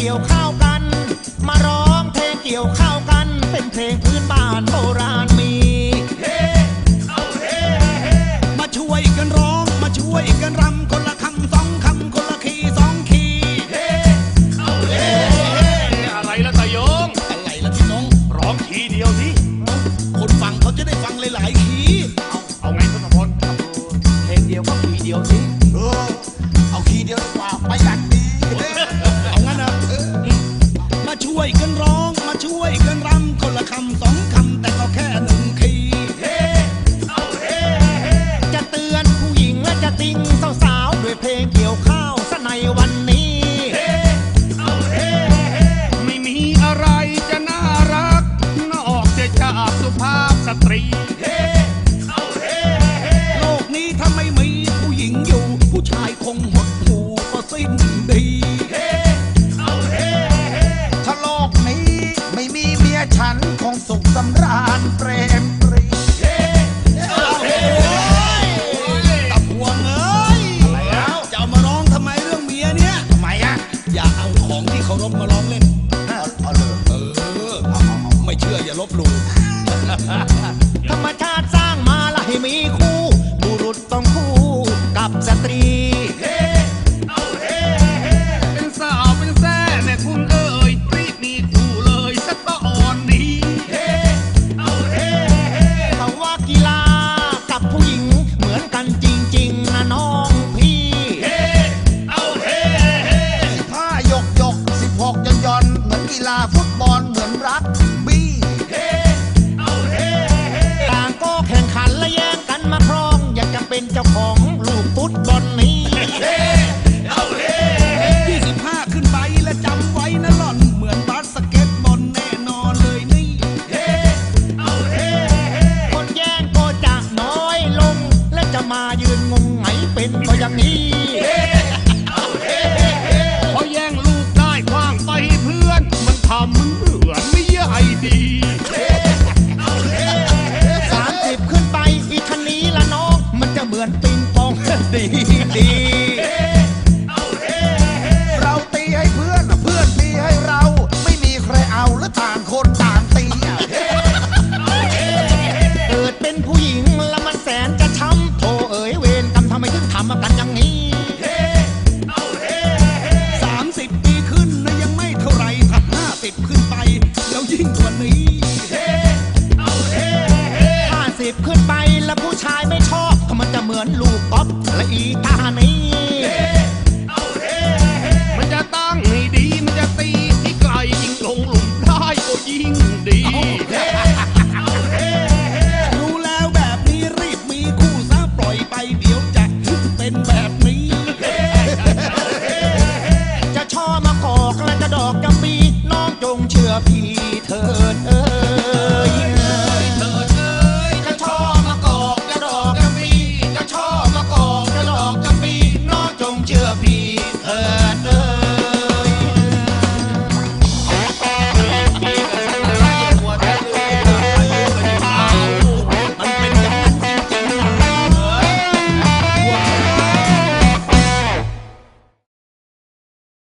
กี่ยวข้าวกัน มาร้องเพลงเกี่ยวข้าวกัน เป็นเพลงพื้นบ้านโบราณมีมาช่วยกันร้องมาช่วยกันรำคนละคำสองคำคนละคีย์สองคีย์อะไรละตาโยงอะไรล่ะพี่น้องร้องทีเดียวสิคนฟังเขาจะได้ฟังหลายๆคีย์เอาไงทศพลเพลงเดียวก็ปีเดียวสิ วยกันร้องมาช่วยกันรำคนละคำสองคำแต่ก็แค่หนึ่งคีย์จะเตือนผู้หญิงและจะติงสาวๆด้วยเพลงเกี่ยวข้าวสในวันนี้ไม่มีอะไรจะน่ารัก นอกจากสุภาพสตรีโลกนี้ถ้าไม่มีผู้หญิงอยู่ ผู้ชายคงหดหู่ก็สิ้น สำราญเปรมปรีตะพวงเอ้ยจะเอามาร้องทำไมเรื่องเมียเนี่ยทำไมอะอย่าเอาของที่เคารพมาร้องเล่นเอาเอาเลยเออไม่เชื่ออย่าลบหลู่ธรรมชาติสร้างมาและให้มีคู่ บุรุษต้องคู่กับสตรี เป็นเจ้าของ ดีดี เราตีให้เพื่อนเพื่อนตีให้เรา ไม่มีใครเอาและต่างคนต่างตีเกิดเป็นผู้หญิงแล้วมันแสนจะช้ำโธ่เอ๋ยเวรกรรมทำไมถึงทำกันอย่างนี้30ปีขึ้นนะยังไม่เท่าไหรถ้า50ขึ้นไป แล้วยิ่งกว่านี้ ฟ